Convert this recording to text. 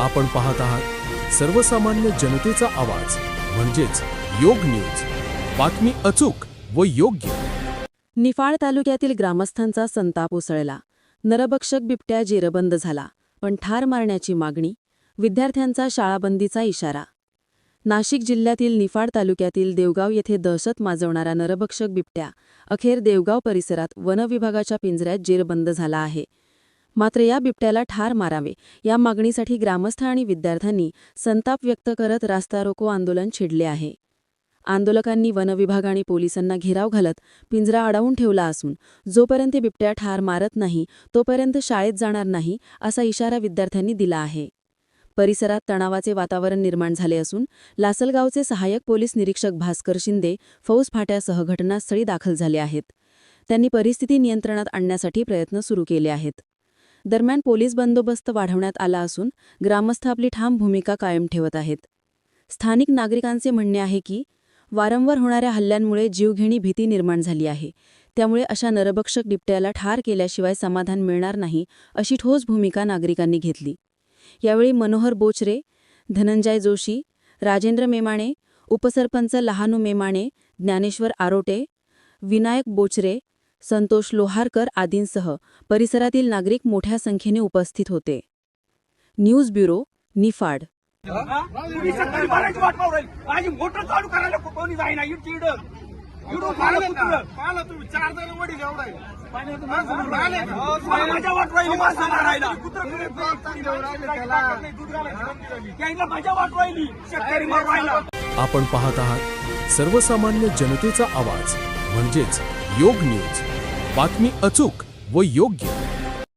आपण पाहत आहात सर्वसामान्य जनतेचा आवाज म्हणजेच योग न्यूज. बातमी अचूक व योग्य. निफाड तालुक्यातील ग्रामस्थांचा संताप उसळला. नरभक्षक बिबट्या जेरबंद झाला पण ठार मारण्याची मागणी विद्यार्थ्यांचा शाळाबंदीचा इशारा. नाशिक जिल्ह्यातील निफाड तालुक्यातील देवगाव येथे दहशत माजवणारा नरभक्षक बिबट्या अखेर देवगाव परिसरात वनविभागाच्या पिंजऱ्यात जेरबंद झाला आहे. मात्र या बिबट्याला ठार मारावे. या मागणीसाठी ग्रामस्थ आणि विद्यार्थ्यांनी संताप व्यक्त करत रास्ता रोको आंदोलन छेडले आहे. आंदोलकांनी वनविभाग आणि पोलिसांना घेराव घालत पिंजरा अडवून ठेवला असून जोपर्यंत बिबट्या ठार मारत नाही तोपर्यंत शाळेत जाणार नाही असा इशारा विद्यार्थ्यांनी दिला आहे. परिसरात तणावाचे वातावरण निर्माण झाले असून लासलगावचे सहाय्यक पोलीस निरीक्षक भास्कर शिंदे फौज फाट्यासह घटनास्थळी दाखल झाले आहेत. त्यांनी परिस्थिती नियंत्रणात आणण्यासाठी प्रयत्न सुरू केले आहेत. दरम्यान पोलीस बंदोबस्त वाढवण्यात आला असून ग्रामस्थ आपली ठाम भूमिका कायम ठेवत आहेत. स्थानिक नागरिकांचे म्हणणे आहे की वारंवार होणाऱ्या हल्ल्यांमुळे जीवघेणी भीती निर्माण झाली आहे. त्यामुळे अशा नरभक्षक बिबट्याला ठार केल्याशिवाय समाधान मिळणार नाही अशी ठोस भूमिका नागरिकांनी घेतली. यावेळी मनोहर बोचरे धनंजय जोशी राजेंद्र मेमाणे उपसरपंच लहानू मेमाणे ज्ञानेश्वर आरोटे विनायक बोचरे संतोष लोहारकर आदींसह परिसरातील नागरिक मोठ्या संख्येने उपस्थित होते. News bureau Niphad. आपण पाहत आहात सर्वसामान्य जनतेचा आवाज म्हणजेच योग न्यूज. बातमी अचूक व योग्य.